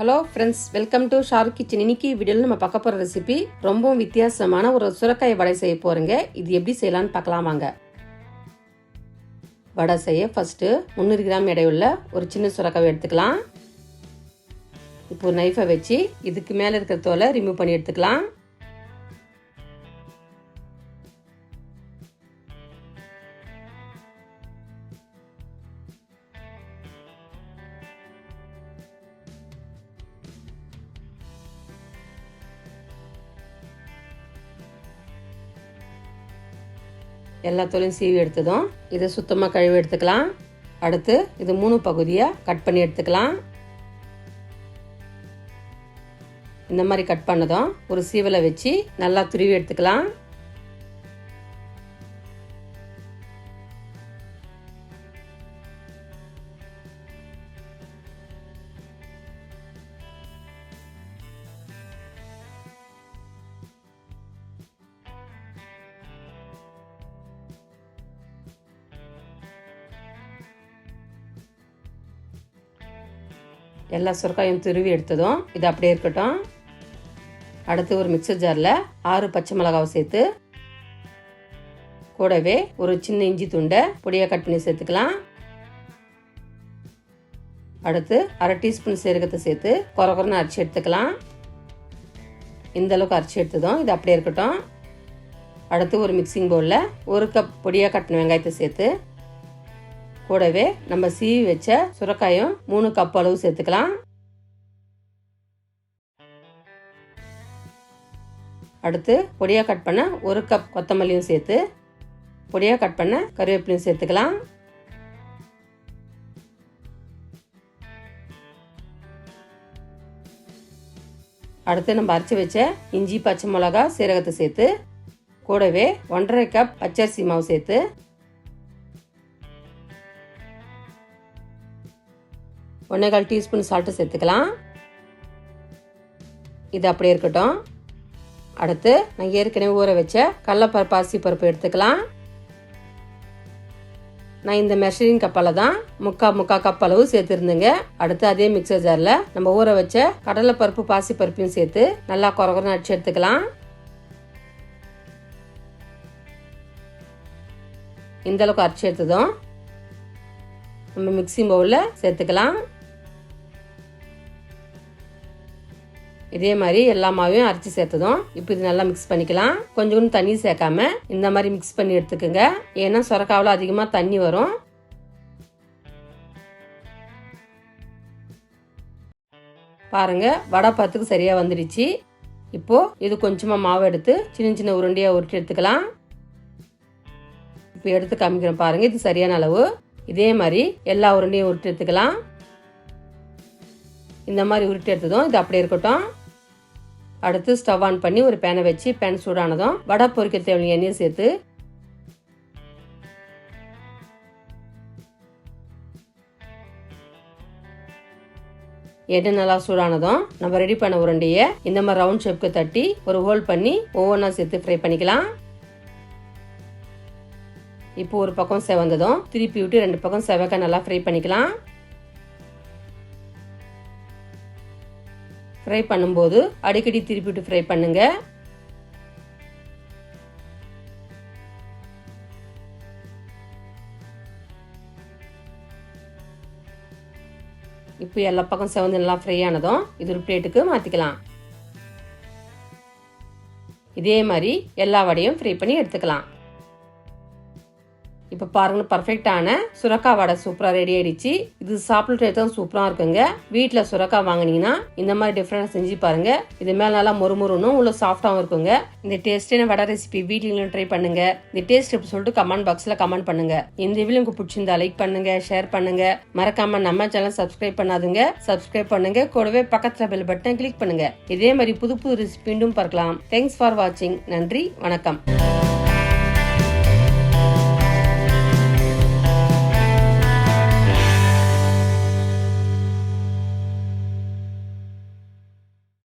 Hello friends welcome to ஷார் kitchen இன்னைக்கு வீடியோவில் நம்ம பார்க்க போகிற ரெசிபி ரொம்பவும் வித்தியாசமான ஒரு சுரக்காய் வடை செய்ய போகிறேங்க இது எப்படி செய்யலாம்னு பார்க்கலாம் வாங்க. வடை செய்ய ஃபஸ்ட்டு முந்நூறு கிராம் எடையுள்ள ஒரு சின்ன சுரக்காய் எடுத்துக்கலாம். இப்போ ஒரு நைஃபை வச்சு இதுக்கு மேலே இருக்கிற தோலை ரிமூவ் பண்ணி எடுத்துக்கலாம். எல்லா தோலையும் சீவி எடுத்ததும் இதை சுத்தமாக கழுவி எடுத்துக்கலாம். அடுத்து இது மூணு பகுதியாக கட் பண்ணி எடுத்துக்கலாம். இந்த மாதிரி கட் பண்ணதும் ஒரு சீவலை வச்சு நல்லா துருவி எடுத்துக்கலாம். எல்லா சுரக்காயும் துருவி எடுத்ததும் இது அப்படியே இருக்கட்டும். அடுத்து ஒரு மிக்சர் ஜாரில் ஆறு பச்சை மிளகாவை சேர்த்து கூடவே ஒரு சின்ன இஞ்சி துண்டை பொடியாக கட் பண்ணி சேர்த்துக்கலாம். அடுத்து அரை டீஸ்பூன் சீரகத்தை சேர்த்து குறை அரைச்சி எடுத்துக்கலாம். இந்த அளவுக்கு அரைச்சி எடுத்ததும் இது அப்படியே இருக்கட்டும். அடுத்து ஒரு மிக்சிங் பவுலில் ஒரு கப் பொடியாக கட்டின வெங்காயத்தை சேர்த்து கூடவே நம்ம சீவி வச்ச சுரக்காயும் மூணு கப் அளவு சேர்த்துக்கலாம். அடுத்து பொடியாக கட் பண்ண ஒரு கப் கொத்தமல்லியும் சேர்த்து பொடியாக கட் பண்ண கருவேப்பிலையும் சேர்த்துக்கலாம். அடுத்து நம்ம அரைச்சி வச்ச இஞ்சி பச்சை மிளகா சீரகத்தை சேர்த்து கூடவே ஒன்றரை கப் பச்சரிசி மாவு சேர்த்து ஒன்றேகால் டீஸ்பூன் சால்ட்டு சேர்த்துக்கலாம். இது அப்படியே இருக்கட்டும். அடுத்து நான் ஏற்கனவே ஊற வச்ச கடலப்பருப்பு அரிசி பருப்பு எடுத்துக்கலாம். நான் இந்த மெஷரிங் கப்பால் தான் முக்கா முக்கா கப் அளவு சேர்த்துருந்தேங்க. அடுத்து அதே மிக்சர் ஜாரில் நம்ம ஊற வச்ச கடலைப்பருப்பு பாசி பருப்பையும் சேர்த்து நல்லா குறகுறன்னு அடிச்சு எடுத்துக்கலாம். இந்த அளவுக்கு அரைச்சி எடுத்ததும் நம்ம மிக்சி பவுலில் சேர்த்துக்கலாம். இதே மாதிரி எல்லா மாவையும் அரைச்சி சேர்த்ததும் இப்போ இது நல்லா மிக்ஸ் பண்ணிக்கலாம். கொஞ்சம் கொஞ்சம் தண்ணி சேர்க்காம இந்த மாதிரி மிக்ஸ் பண்ணி எடுத்துக்கோங்க. ஏன்னா சுரக்காவில் அதிகமாக தண்ணி வரும். பாருங்க வடை பார்த்துக்கு சரியா வந்துடுச்சு. இப்போ இது கொஞ்சமா மாவு எடுத்து சின்ன சின்ன உருண்டையா உருட்டி எடுத்துக்கலாம். இப்போ எடுத்து காமிக்கிறேன் பாருங்க இது சரியான அளவு. இதே மாதிரி எல்லா உருண்டையும் உருட்டி எடுத்துக்கலாம். இந்த மாதிரி உருட்டி எடுத்ததும் இது அப்படியே இருக்கட்டும். அடுத்து ஸ்டவ் ஆன் பண்ணி ஒரு பேனை வச்சு பேன் சூடானதும் வடை பொரிக்க தேவையான எண்ணெயை சேர்த்து எண்ணெய் நல்லா சூடானதும் நம்ம ரெடி பண்ண உருண்டையை இந்த மாதிரி ரவுண்ட் ஷேப்க்கு தட்டி ஒரு ஹோல் பண்ணி ஒவ்வொன்றா சேர்த்து ஃப்ரை பண்ணிக்கலாம். இப்போ ஒரு பக்கம் செவந்ததும் திருப்பி விட்டு ரெண்டு பக்கம் செவக்க நல்லா ஃப்ரை பண்ணிக்கலாம். ஃப்ரை பண்ணும்போது அடிக்கடி திருப்பிட்டு ஃப்ரை பண்ணுங்க. இப்போ எல்லா பக்கம் செவந்து நல்லா ஃப்ரை ஆனதும் இது ஒரு பிளேட்டுக்கு மாற்றிக்கலாம் இதே மாதிரி எல்லா வடையும் ஃப்ரை பண்ணி எடுத்துக்கலாம். இப்போ பாருங்க பர்ஃபெக்டான சுரக்கா வடை சூப்பராக ரெடி ஆயிடுச்சு. இது சாப்பிட்றது சூப்பராக இருக்குங்க. வீட்டில் சுரக்கா வாங்கினீங்கன்னா இந்த மாதிரி டிஃப்ரெண்டாக செஞ்சு பாருங்க. இது மேலே நல்லா மொறுமொறுனும் உள்ள சாஃப்டாகவும் இருக்குங்க. இந்த டேஸ்டான வடை ரெசிபி வீட்லையும் ட்ரை பண்ணுங்க. இந்த டேஸ்ட் எப்படி சொல்லிட்டு கமெண்ட் பாக்ஸில் கமெண்ட் பண்ணுங்க. இந்த வீடியோ உங்களுக்கு பிடிச்சிருந்தா லைக் பண்ணுங்க ஷேர் பண்ணுங்க. மறக்காம நம்ம சேனல் சப்ஸ்கிரைப் பண்ணாதுங்க. சப்ஸ்கிரைப் பண்ணுங்க. கூடவே பக்கத்தில் பெல் பட்டன் கிளிக் பண்ணுங்க. இதே மாதிரி புது புது ரெசிபி மீண்டும் பார்க்கலாம். தேங்க்ஸ் ஃபார் வாட்சிங் நன்றி வணக்கம்.